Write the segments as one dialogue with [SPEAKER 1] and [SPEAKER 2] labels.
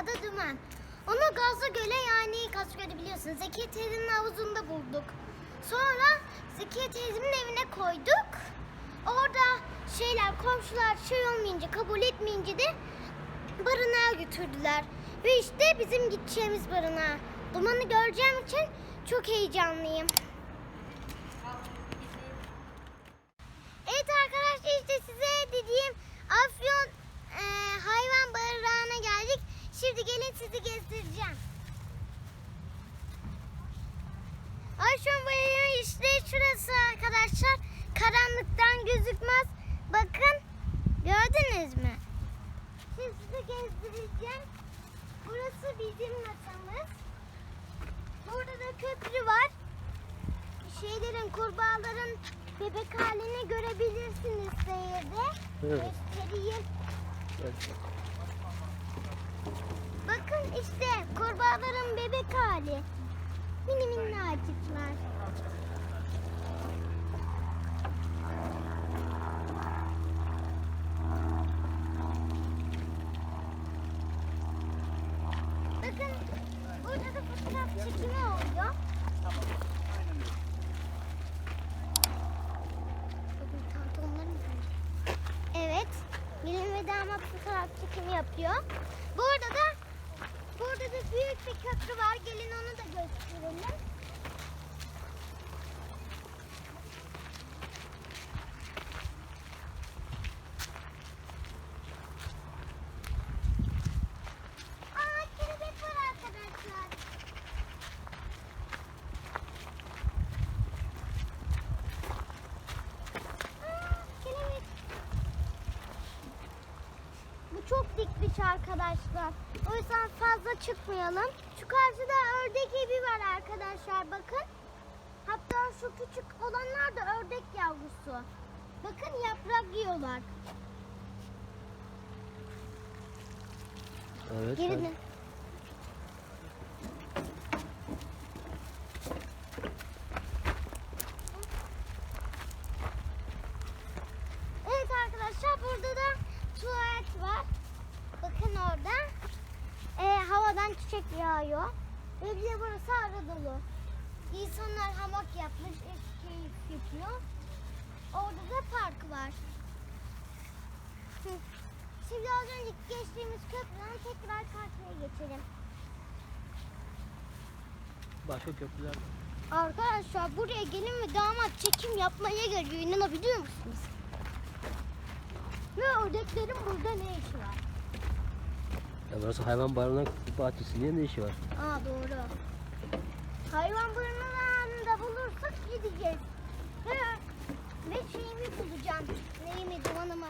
[SPEAKER 1] Adı Duman. Onu Gazlı Göl'e yani Gazlı Göl'ü biliyorsunuz. Zekiye teyzenin havuzunda bulduk. Sonra Zekiye teyzemin evine koyduk. Orada şeyler komşular şey olmayınca kabul etmeyince de barınağa götürdüler. Ve işte bizim gideceğimiz barınağa. Dumanı göreceğim için çok heyecanlıyım. Evet arkadaşlar işte size dediğim Afyon e, hayvan barınağına geldik. Şimdi gelin sizi gezdireceğim. Afyon barınağı işte şurası arkadaşlar. Karanlıktan gözükmez. Bakın gördünüz mü? Şimdi size gezdireceğim. Burası bizim masamız. Burada da köprü var. Şeylerin, kurbağaların bebek halini görebilirsiniz seyirde.
[SPEAKER 2] Evet.
[SPEAKER 1] Göstereyim.
[SPEAKER 2] Evet.
[SPEAKER 1] Bakın işte kurbağaların bebek hali. Mini minnacıklar. Bakın burada da fotoğraf çekimi oluyor. Bakın pantolonlarım böyle. Evet. Gelin ve fotoğraf çekimi yapıyor. Burada da burada da büyük bir köprü var. Gelin onu da gösterelim. Aa kelebek var arkadaşlar. Aa, kelebek. Bu çok dikmiş arkadaşlar. O yüzden fazla çıkmayalım. Şu karşıda ördek evi var arkadaşlar bakın. Hatta şu küçük olanlar da ördek yavrusu. Bakın yaprak yiyorlar.
[SPEAKER 2] Evet.
[SPEAKER 1] Geri
[SPEAKER 2] ben-
[SPEAKER 1] dön. Evet arkadaşlar burada da tuvalet var. Bakın orada. Ee, havadan çiçek yağıyor. Ve bir de burası arı dolu. İnsanlar hamak yapmış, keyif yapıyor. Orada da park var. Şimdi az önce geçtiğimiz köprüden tekrar karşıya geçelim.
[SPEAKER 2] Başka köprüler var.
[SPEAKER 1] Arkadaşlar buraya gelin ve damat çekim yapmaya geliyor. İnanabiliyor musunuz? Ve ördeklerin burada ne işi var?
[SPEAKER 2] Ya burası hayvan barınak bahçesi. Niye ne işi var?
[SPEAKER 1] Aa doğru. Hayvan barınağında bulursak gideceğiz. Ve, ve şeyimi bulacağım. Neyimi dumanımı.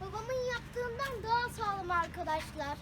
[SPEAKER 1] Babamın yaptığından daha sağlam arkadaşlar.